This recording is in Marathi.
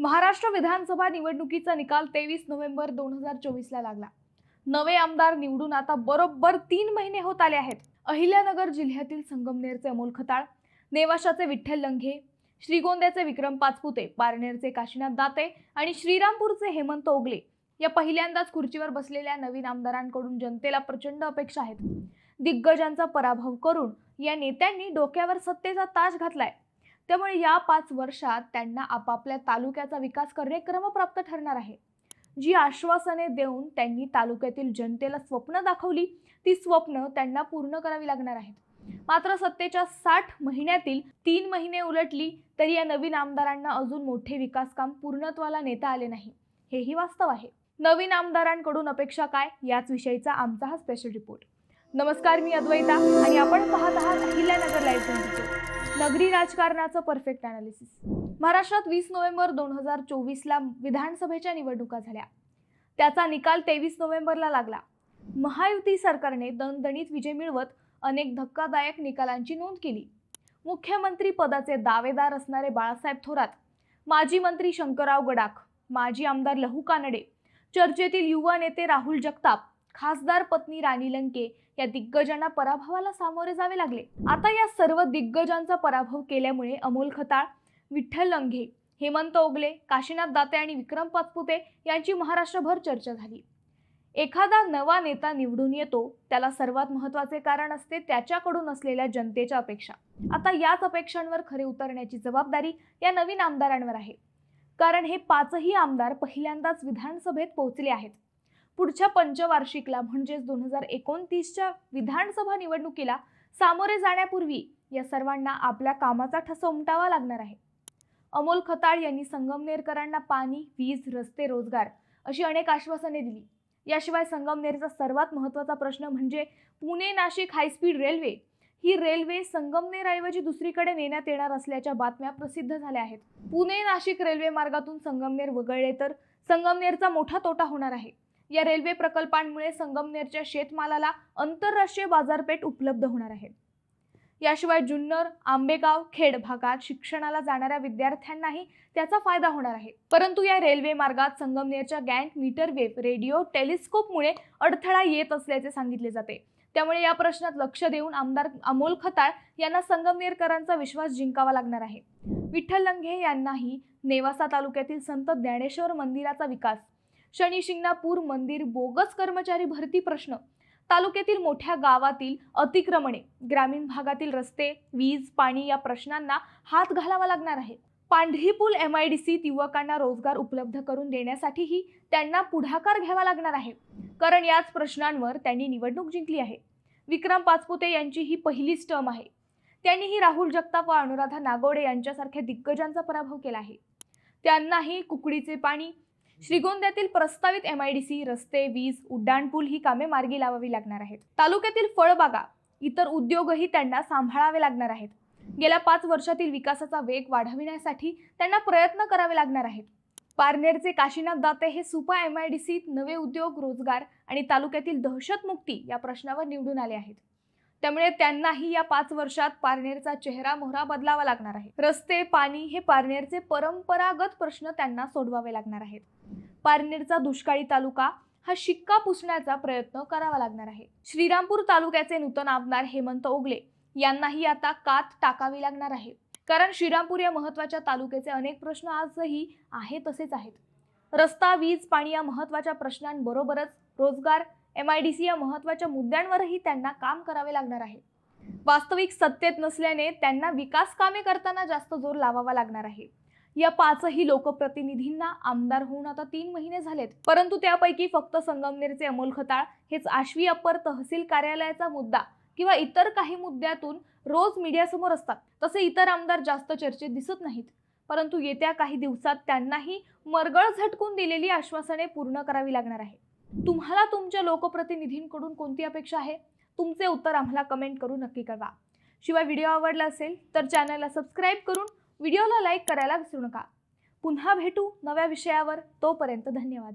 महाराष्ट्र विधानसभा निवडणुकीचा निकाल तेवीस नोव्हेंबर दोन हजार चोवीसला लागला. नवे आमदार निवडून आता बरोबर तीन महिने होत आले आहेत. अहिल्यानगर जिल्ह्यातील संगमनेरचे अमोल खताळ नेवाशाचे विठ्ठल लंघे श्रीगोंद्याचे विक्रम पाचपुते पारनेरचे काशीनाथ दाते आणि श्रीरामपूरचे हेमंत ओगले या पहिल्यांदाच खुर्चीवर बसलेल्या नवीन आमदारांकडून जनतेला प्रचंड अपेक्षा आहेत. दिग्गजांचा पराभव करून या नेत्यांनी डोक्यावर सत्तेचा ताज घातलाय. त्यामुळे या पाच वर्षात त्यांना आपापल्या तालुक्याचा विकास करणे क्रमप्राप्त ठरणार आहे. जी आश्वासने देऊन त्यांनी तालुक्यातील जनतेला स्वप्न दाखवली ती स्वप्न त्यांना पूर्ण करावी लागणार आहेत. मात्र सत्तेच्या साठ महिन्यातील तीन महिने उलटली तरी या नवीन आमदारांना अजून मोठे विकास काम पूर्णत्वाला नेता आले नाही. हेही वास्तव आहे. नवीन आमदारांकडून अपेक्षा काय? याच विषयीचा आमचा हा स्पेशल रिपोर्ट नमस्कार मी अद्वैता आणि आपण पाहत आहात अहिल्यानगर लाईव्ह ट्वेंटी नगरी राजकारणाचं परफेक्ट अनालिसिस महाराष्ट्रात वीस नोव्हेंबर दोन हजार चोवीसला विधानसभेच्या निवडणुका झाल्या. त्याचा निकाल तेवीस नोव्हेंबरला लागला. महायुती सरकारने दणदणीत विजय मिळवत अनेक धक्कादायक निकालांची नोंद केली. मुख्यमंत्री पदाचे दावेदार असणारे बाळासाहेब थोरात माजी मंत्री शंकरराव गडाख माजी आमदार लहू कानडे चर्चेतील युवा नेते राहुल जगताप खासदार पत्नी राणी लंके या दिग्गजांना पराभवाला सामोरे जावे लागले. आता या सर्व दिग्गजांचा पराभव केल्यामुळे अमोल खताळ विठ्ठल लंघे हेमंत ओगले काशीनाथ दाते आणि विक्रम पाचपुते यांची महाराष्ट्रभर चर्चा झाली. एखादा नवा नेता निवडून येतो त्याला सर्वात महत्त्वाचे कारण असते त्याच्याकडून असलेल्या जनतेच्या अपेक्षा. आता याच अपेक्षांवर खरे उतरण्याची जबाबदारी या नवीन आमदारांवर आहे. कारण हे पाचही आमदार पहिल्यांदाच विधानसभेत पोहोचले आहेत. पुढच्या पंचवार्षिकला म्हणजेच दोन हजार एकोणतीसच्या विधानसभा निवडणुकीला सामोरे जाण्यापूर्वी या सर्वांना आपल्या कामाचा ठसा उमटावा लागणार आहे. अमोल खताळ यांनी संगमनेरकरांना पाणी वीज रस्ते रोजगार अशी अनेक आश्वासने दिली. याशिवाय संगमनेरचा सर्वात महत्त्वाचा प्रश्न म्हणजे Pune Nashik high speed railway ही रेल्वे संगमनेरऐवजी दुसरीकडे नेण्यात येणार असल्याच्या बातम्या प्रसिद्ध झाल्या आहेत. पुणे नाशिक रेल्वे मार्गातून संगमनेर वगळले तर संगमनेरचा मोठा तोटा होणार आहे. या रेल्वे प्रकल्पांमुळे संगमनेरच्या शेतमालाला आंतरराष्ट्रीय बाजारपेठ उपलब्ध होणार आहे. याशिवाय जुन्नर आंबेगाव खेड भागात शिक्षणाला जाणाऱ्या विद्यार्थ्यांनाही त्याचा फायदा होणार आहे. परंतु या रेल्वे मार्गात संगमनेरच्या गँट मीटर वेव्ह रेडिओ टेलिस्कोपमुळे अडथळा येत असल्याचे सांगितले जाते. त्यामुळे या प्रश्नात लक्ष देऊन आमदार अमोल खताळ यांना संगमनेरकरांचा विश्वास जिंकावा लागणार आहे. विठ्ठल लंघे यांनाही नेवासा तालुक्यातील संत ज्ञानेश्वर मंदिराचा विकास शनी शिंगणापूर मंदिर बोगस कर्मचारी भरती प्रश्न. तालुक्यातील मोठ्या गावातील अतिक्रमणे ग्रामीण भागातील रस्ते वीज पाणी या प्रश्नांना हात घालावा लागणार आहे. पांढरी पूल एम आय डी सीत युवकांना रोजगार उपलब्ध करून देण्यासाठीही त्यांना पुढाकार घ्यावा लागणार आहे. कारण याच प्रश्नांवर त्यांनी निवडणूक जिंकली आहे. विक्रम पाचपुते यांची ही पहिलीच टर्म आहे. त्यांनीही राहुल जगताप व अनुराधा नागोडे यांच्यासारख्या दिग्गजांचा पराभव केला आहे. त्यांनाही कुकडीचे पाणी श्रीगोंद्यातील प्रस्तावित एम आय डी सी रस्ते वीज उड्डाणपूल ही कामे मार्गी लावावी लागणार आहेत. तालुक्यातील फळबागा इतर उद्योगही त्यांना सांभाळावे लागणार आहेत. गेल्या पाच वर्षातील विकासाचा वेग वाढविण्यासाठी त्यांना प्रयत्न करावे लागणार आहेत. पारनेरचे काशीनाथ दाते हे सुपा एम आय डी सीत नवे उद्योग रोजगार आणि तालुक्यातील दहशतमुक्ती या प्रश्नावर निवडून आले आहेत. त्यामुळे त्यांनाही या पाच वर्षात पारनेरचा चेहरा मोहरा बदलावा लागणार आहे. रस्ते पाणी हे पारनेरचे परंपरागत प्रश्न त्यांना सोडवावे लागणार आहेत. पारनेरचा दुष्काळी तालुका हा शिक्का पुसण्याचा प्रयत्न करावा लागणार आहे. श्रीरामपूर तालुक्याचे नूतन आमदार हेमंत ओगले यांनाही आता कात टाकावी लागणार आहे. कारण श्रीरामपूर या महत्त्वाच्या तालुक्याचे अनेक प्रश्न आजही आहे तसेच आहेत. रस्ता वीज पाणी या महत्त्वाच्या प्रश्नांबरोबरच रोजगार एम आय डी सी या महत्त्वाच्या मुद्द्यांवरही त्यांना काम करावे लागणार आहे. वास्तविक सत्तेत नसल्याने त्यांना विकास कामे करताना जास्त जोर लावावा लागणार आहे. या पाचही लोकप्रतिनिधींना आमदार होऊन आता तीन महिने झालेत परंतु त्यापैकी फक्त संगमनेरचे अमोल खताळ हेच आश्वी अप्पर तहसील कार्यालयाचा मुद्दा किंवा इतर काही मुद्द्यातून रोज मीडियासमोर असतात तसे इतर आमदार जास्त चर्चेत दिसत नाहीत. परंतु येत्या काही दिवसात त्यांनाही मरगळ झटकून दिलेली आश्वासने पूर्ण करावी लागणार आहे. तुम्हाला तुमच्या लोकप्रतिनिधींकडून कोणती अपेक्षा आहे? तुमचे उत्तर आम्हाला कमेंट करून नक्की कळवा. शिवाय व्हिडिओ आवडला असेल तर चॅनलला सबस्क्राईब करून व्हिडिओला लाईक करायला विसरू नका. पुन्हा भेटू नव्या विषयावर. तोपर्यंत धन्यवाद.